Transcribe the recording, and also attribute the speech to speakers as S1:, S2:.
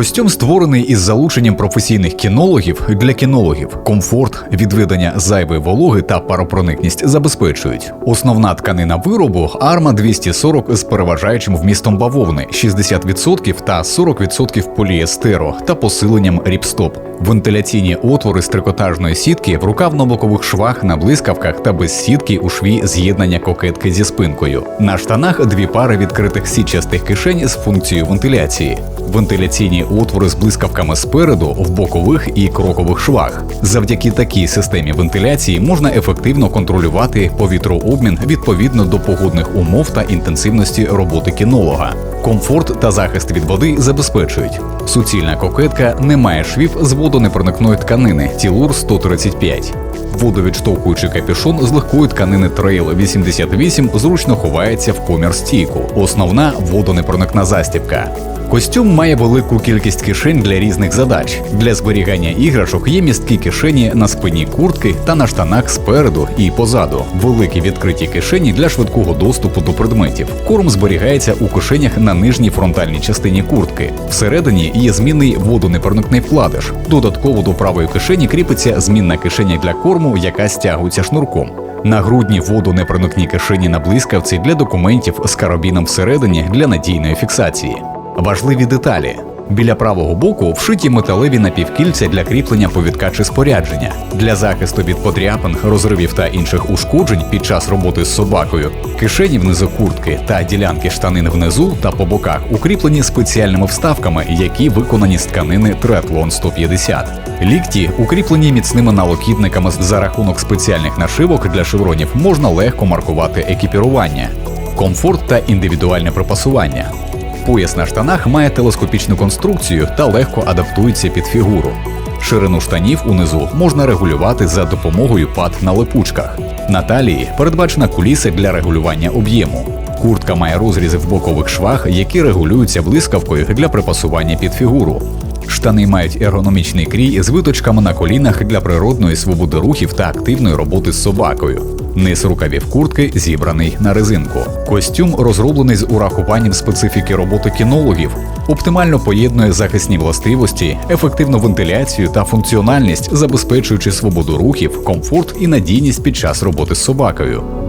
S1: Костюм створений із залученням професійних кінологів для кінологів. Комфорт, відведення зайвої вологи та паропроникність забезпечують. Основна тканина виробу арма 240 з переважаючим вмістом бавовни 60% та 40% поліестеру та посиленням ріпстоп. Вентиляційні отвори з трикотажної сітки в рукавно-бокових швах на блискавках та без сітки у шві з'єднання кокетки зі спинкою. На штанах дві пари відкритих сітчастих кишень з функцією вентиляції. Вентиляційні отвори з блискавками спереду в бокових і крокових швах. Завдяки такій системі вентиляції можна ефективно контролювати повітрообмін відповідно до погодних умов та інтенсивності роботи кінолога. Комфорт та захист від води забезпечують. Суцільна кокетка не має швів з водонепроникної тканини Тілур 135. Водовідштовхуючий капюшон з легкої тканини Trail 88 зручно ховається в комір стійку. Основна водонепроникна застібка. Костюм має велику кількість кишень для різних задач. Для зберігання іграшок є місткі кишені на спині куртки та на штанах спереду і позаду. Великі відкриті кишені для швидкого доступу до предметів. Корм зберігається у кишенях на нижній фронтальній частині куртки. Всередині є змінний водонепроникний вкладиш. Додатково до правої кишені кріпиться змінна кишеня для корму, яка стягується шнурком. На грудні водонепроникні кишені на блискавці для документів з карабіном всередині для надійної фіксації. Важливі деталі. Біля правого боку вшиті металеві напівкільця для кріплення повідка чи спорядження. Для захисту від подряпин, розривів та інших ушкоджень під час роботи з собакою. Кишені внизу куртки та ділянки штанин внизу та по боках укріплені спеціальними вставками, які виконані з тканини Третлон 150. Лікті укріплені міцними налокітниками за рахунок спеціальних нашивок для шевронів можна легко маркувати екіпірування. Комфорт та індивідуальне припасування. Пояс на штанах має телескопічну конструкцію та легко адаптується під фігуру. Ширину штанів унизу можна регулювати за допомогою пад на липучках. На талії передбачена куліса для регулювання об'єму. Куртка має розрізи в бокових швах, які регулюються блискавкою для припасування під фігуру. Штани мають ергономічний крій з виточками на колінах для природної свободи рухів та активної роботи з собакою. Низ рукавів куртки зібраний на резинку. Костюм розроблений з урахуванням специфіки роботи кінологів, оптимально поєднує захисні властивості, ефективну вентиляцію та функціональність, забезпечуючи свободу рухів, комфорт і надійність під час роботи з собакою.